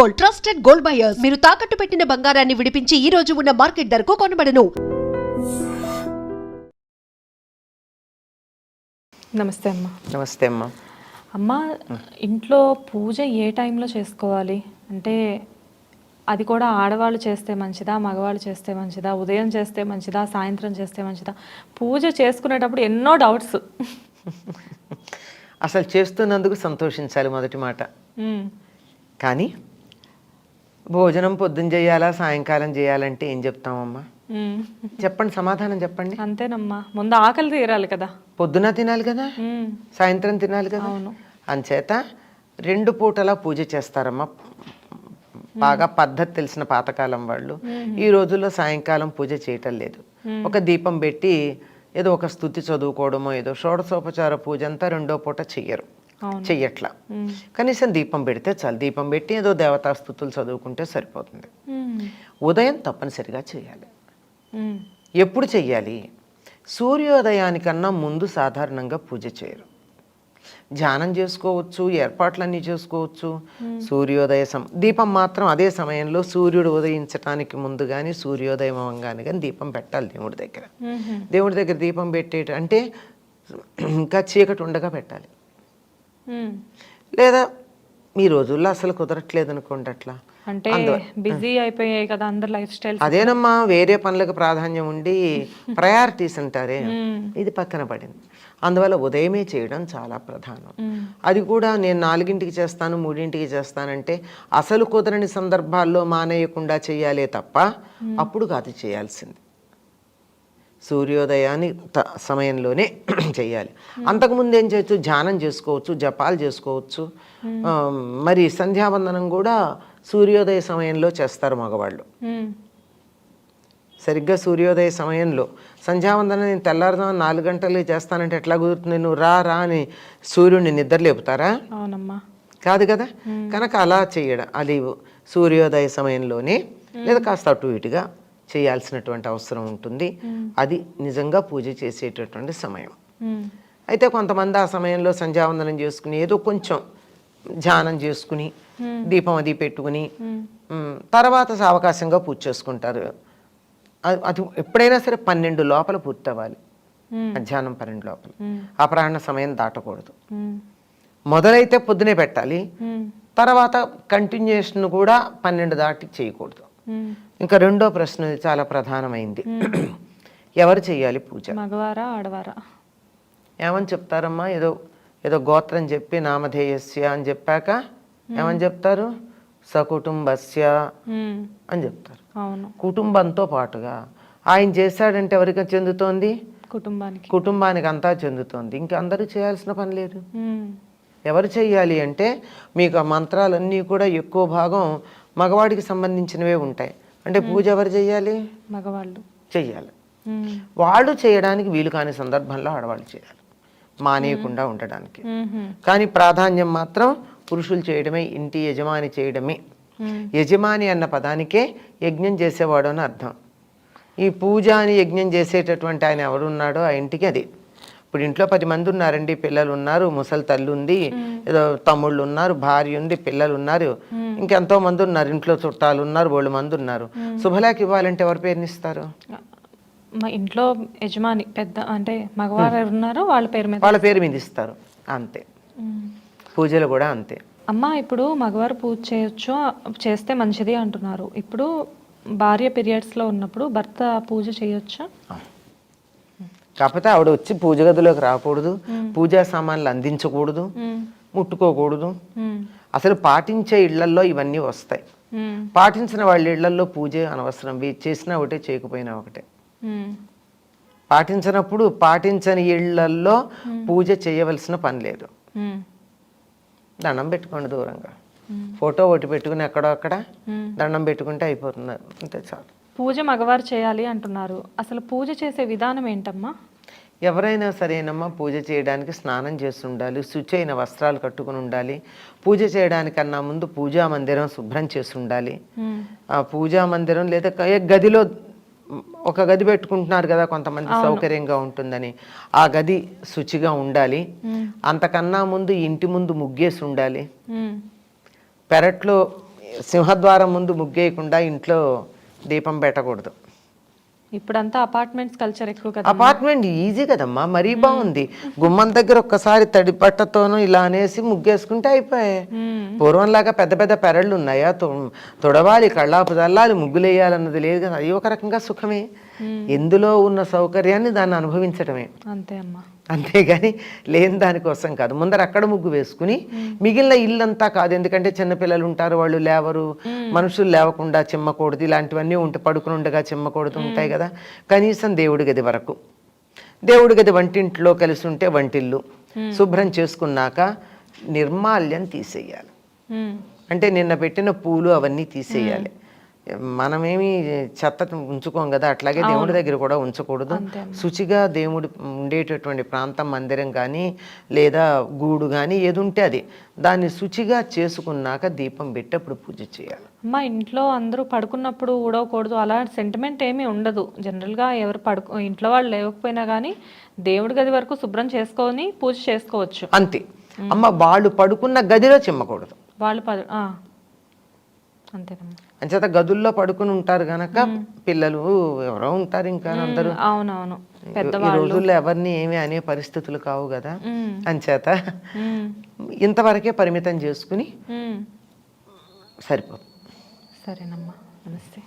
Gold trusted gold buyers. మీరు తాకట్టు పెట్టిన బంగారాన్ని విడిపించి ఈ రోజు ఉన్న మార్కెట్ ధరకు కొనబడను. నమస్తే అమ్మ. నమస్తే అమ్మా. అమ్మ ఇంట్లో పూజ ఏ టైంలో చేసుకోవాలి? అంటే అది కూడా ఆడవాళ్ళు చేస్తే మంచిదా మగవాళ్ళు చేస్తే మంచిదా ఉదయం చేస్తే మంచిదా సాయంత్రం చేస్తే మంచిదా? పూజ చేసుకునేటప్పుడు ఎన్నో డౌట్స్. అసలు చేస్తున్నందుకు సంతోషించాలి మొదటి మాట. కానీ భోజనం పొద్దున్న చేయాలా సాయంకాలం చేయాలంటే ఏం చెప్తామమ్మా? చెప్పండి సమాధానం చెప్పండి. అంతేనమ్మా. ముందు ఆకలి తీరాలి కదా. పొద్దున తినాలి కదా. సాయంత్రం తినాలి కదా. అంచేత రెండు పూటలా పూజ చేస్తారమ్మా. బాగా పద్ధతి తెలిసిన పాతకాలం వాళ్ళు. ఈ రోజుల్లో సాయంకాలం పూజ చేయటం లేదు. ఒక దీపం పెట్టి ఏదో ఒక స్థుతి చదువుకోవడమో ఏదో షోడశోపచార పూజ అంతా రెండో పూట చెయ్యరు. చెయ్యట్లా. కనీసం దీపం పెడితే చాలు దీపం పెట్టి ఏదో దేవతా స్థుతులు చదువుకుంటే సరిపోతుంది. ఉదయం తప్పనిసరిగా చేయాలి. ఎప్పుడు చెయ్యాలి సూర్యోదయానికన్నా ముందు సాధారణంగా పూజ చేయరు ధ్యానం చేసుకోవచ్చు ఏర్పాట్లన్నీ చేసుకోవచ్చు సూర్యోదయ సమ దీపం మాత్రం అదే సమయంలో సూర్యుడు ఉదయించటానికి ముందు కానీ సూర్యోదయం అవ్వగానే కానీ దీపం పెట్టాలి దేవుడి దగ్గర. దేవుడి దగ్గర దీపం పెట్టేట అంటే ఇంకా చీకటి ఉండగా పెట్టాలి. లేదా ఈ రోజుల్లో అసలు కుదరట్లేదు అనుకోండి అట్లా. అంటే బిజీ అయిపోయాయి కదా అందరు లైఫ్ స్టైల్ అదేనమ్మా వేరే పనులకు ప్రాధాన్యం ఉండి ప్రయారిటీస్ అంటారే. ఇది పక్కన పడింది. అందువల్ల ఉదయమే చేయడం చాలా ప్రధానం. అది కూడా నేను నాలుగింటికి చేస్తాను మూడింటికి చేస్తానంటే అసలు కుదరని సందర్భాల్లో మానేయకుండా చేయాలే తప్ప అప్పుడు కాదు చేయాల్సింది. సూర్యోదయాన్ని త సమయంలోనే చేయాలి. అంతకుముందు ఏం చేయొచ్చు? ధ్యానం చేసుకోవచ్చు జపాలు చేసుకోవచ్చు. ఆ, మరి సంధ్యావందనం కూడా సూర్యోదయ సమయంలో చేస్తారు మగవాళ్ళు. మ్మ్. సరిగ్గా సూర్యోదయ సమయంలో. సంధ్యావందనం నేను తెల్లారుదాం నాలుగు గంటలు చేస్తానంటే ఎట్లా కుదురుతుంది? నువ్వు రా రా అని సూర్యుడిని నిద్ర లేపుతారా అవునమ్మా. కాదు కదా? కనుక అలా చేయడం అది సూర్యోదయ సమయంలోనే లేదా కాస్త అటు ఇటుగా చేయాల్సినటువంటి అవసరం ఉంటుంది. అది నిజంగా పూజ చేసేటటువంటి సమయం. అయితే కొంతమంది ఆ సమయంలో సంధ్యావందనం చేసుకుని ఏదో కొంచెం ధ్యానం చేసుకుని దీపం అది పెట్టుకుని తర్వాత సావకాశంగా పూజ చేసుకుంటారు. అది- అది ఎప్పుడైనా సరే పన్నెండు లోపల పూర్తి అవ్వాలి మధ్యాహ్నం పన్నెండు లోపల. అపరాహ్న సమయం దాటకూడదు. మొదలైతే పొద్దునే పెట్టాలి. తర్వాత కంటిన్యూషన్ కూడా పన్నెండు దాటి చేయకూడదు. ఇంకా రెండో ప్రశ్న చాలా ప్రధానమైంది. ఎవరు చేయాలి పూజ? మగవారా ఆడవారా? ఏమని చెప్తారమ్మా? ఏదో ఏదో గోత్రం చెప్పి నామధేయస్య అని చెప్పాక ఏమని చెప్తారు? సకుటుంబస్య. అని చెప్తారు. అవును. కుటుంబంతో పాటుగా ఆయన చేశాడంటే ఎవరికి చెందుతోంది? కుటుంబానికి. కుటుంబానికి అంతా చెందుతోంది. ఇంకా అందరూ చేయాల్సిన పని లేదు. ఎవరు చేయాలి అంటే మీకు ఆ మంత్రాలన్నీ కూడా ఎక్కువ భాగం మగవాడికి సంబంధించినవే ఉంటాయి. అంటే పూజ ఎవరు చేయాలి మగవాళ్ళు. చెయ్యాలి. వాళ్ళు చేయడానికి వీలు కాని సందర్భంలో ఆడవాళ్ళు చేయాలి. మానేయకుండా ఉండడానికి. కానీ ప్రాధాన్యం మాత్రం పురుషులు చేయడమే ఇంటి యజమాని చేయడమే. యజమాని అన్న పదానికే యజ్ఞం చేసేవాడు అని అర్థం. ఈ పూజ అని యజ్ఞం చేసేటటువంటి ఆయన ఎవరున్నాడో ఆ ఇంటికి అది. ఇప్పుడు ఇంట్లో పది మంది ఉన్నారండి పిల్లలు ఉన్నారు ముసలి తల్లి ఉంది ఏదో తమ్ముళ్ళు ఉన్నారు భార్య ఉంది పిల్లలు ఉన్నారు ఇంకెంతో మంది ఉన్నారు ఇంట్లో చుట్టాలు ఉన్నారు బోళ్ళు మంది ఉన్నారు. శుభలేఖ ఇవ్వాలంటే ఎవరి పేరుని ఇస్తారు? మా ఇంట్లో యజమాని పెద్ద అంటే మగవారు ఉన్నారో వాళ్ళ పేరు మీద వాళ్ళ పేరు మీద ఇస్తారు అంతే. పూజలు కూడా అంతే. అమ్మ ఇప్పుడు మగవారు పూజ చేయొచ్చు చేస్తే మంచిది అంటున్నారు. ఇప్పుడు భార్య periods లో ఉన్నప్పుడు భర్త పూజ చేయొచ్చా? కాకపోతే ఆవిడ వచ్చి పూజ గదిలోకి రాకూడదు పూజా సామాన్లు అందించకూడదు ముట్టుకోకూడదు. అసలు పాటించే ఇళ్ళల్లో ఇవన్నీ వస్తాయి. పాటించిన వాళ్ళ ఇళ్ళల్లో పూజ అనవసరం. చేసినా ఒకటే చేయకపోయినా ఒకటే. పాటించినప్పుడు పాటించని ఇళ్ళల్లో పూజ చేయవలసిన పని లేదు. దండం పెట్టుకోండి దూరంగా. ఫోటో ఒకటి పెట్టుకుని ఎక్కడో అక్కడ దండం పెట్టుకుంటే అయిపోతున్నారు అంతే చాలు. పూజ మగవారు చేయాలి అంటున్నారు. అసలు పూజ చేసే విధానం ఏంటమ్మా? ఎవరైనా సరేనమ్మా పూజ చేయడానికి స్నానం చేసి ఉండాలి శుచి అయిన వస్త్రాలు కట్టుకుని ఉండాలి. పూజ చేయడానికన్నా ముందు పూజా మందిరం శుభ్రం చేసి ఉండాలి మ్మ్. ఆ పూజా మందిరం లేదా గదిలో ఒక గది పెట్టుకుంటున్నారు కదా కొంతమంది సౌకర్యంగా ఉంటుందని. ఆ గది శుచిగా ఉండాలి. అంతకన్నా ముందు ఇంటి ముందు ముగ్గేసి ఉండాలి. మ్మ్. పెరట్లో సింహద్వారం ముందు ముగ్గేయకుండా ఇంట్లో దీపం పెట్టకూడదు. ఇప్పుడంతా అపార్ట్మెంట్స్ కల్చర్ ఎక్కువ కదా అపార్ట్మెంట్ ఈజీ కదమ్మా మరీ బాగుంది. గుమ్మం దగ్గర ఒక్కసారి తడి బట్టతోనూ ఇలా అనేసి ముగ్గేసుకుంటే అయిపోయాయి పూర్వంలాగా పెద్ద పెద్ద పెరళ్ళు ఉన్నాయా? తుడవాలి కళ్ళాపు చల్లాలి ముగ్గులు వేయాలన్నది లేదు కదా అది ఒక రకంగా సుఖమే. ఎందులో ఉన్న సౌకర్యాన్ని దాన్ని అనుభవించటమే. అంతే అమ్మా. అంతేగాని లేని దానికోసం కాదు. ముందర అక్కడ ముగ్గు వేసుకుని మిగిలిన ఇల్లంతా కాదు. ఎందుకంటే చిన్నపిల్లలు ఉంటారు వాళ్ళు లేవరు. మనుషులు లేవకుండా చిమ్మకూడదు ఇలాంటివన్నీ ఉంటే పడుకుని ఉండగా చిమ్మకూడదు ఉంటాయి కదా. కనీసం దేవుడి గది వరకు. దేవుడి గది వంటింట్లో కలిసి ఉంటే వంటిల్లు. శుభ్రం చేసుకున్నాక నిర్మాల్యం తీసేయాలి. అంటే నిన్న పెట్టిన పూలు అవన్నీ తీసేయాలి. మనమేమి చెత్త ఉంచుకోం కదా అట్లాగే దేవుడి దగ్గర కూడా ఉంచకూడదు. శుచిగా దేవుడు ఉండేటటువంటి ప్రాంతం మందిరం కానీ లేదా గూడు కానీ ఏది ఉంటే అది. దాన్ని శుచిగా చేసుకున్నాక దీపం పెట్టి అప్పుడు పూజ చేయాలి. అమ్మా ఇంట్లో అందరూ పడుకున్నప్పుడు ఊడవకూడదు. అలా సెంటిమెంట్ ఏమీ ఉండదు. జనరల్గా ఎవరు పడుకో ఇంట్లో వాళ్ళు లేవకపోయినా కానీ దేవుడి గది వరకు శుభ్రం చేసుకొని పూజ చేసుకోవచ్చు. అంతే. అమ్మ వాళ్ళు పడుకున్న గదిలో చిమ్మకూడదు. వాళ్ళు పడు ఆ. అంతేనమ్మా. అంచేత గదుల్లో పడుకుని ఉంటారు గనక పిల్లలు ఎవరో ఉంటారు ఇంకా అందరూ. అవునవును. ఈ రోజుల్లో ఎవరిని ఏమీ అనే పరిస్థితులు కావు కదా. అంచేత ఇంతవరకే పరిమితం చేసుకుని. సరిపోతుంది సరేనమ్మా. నమస్తే.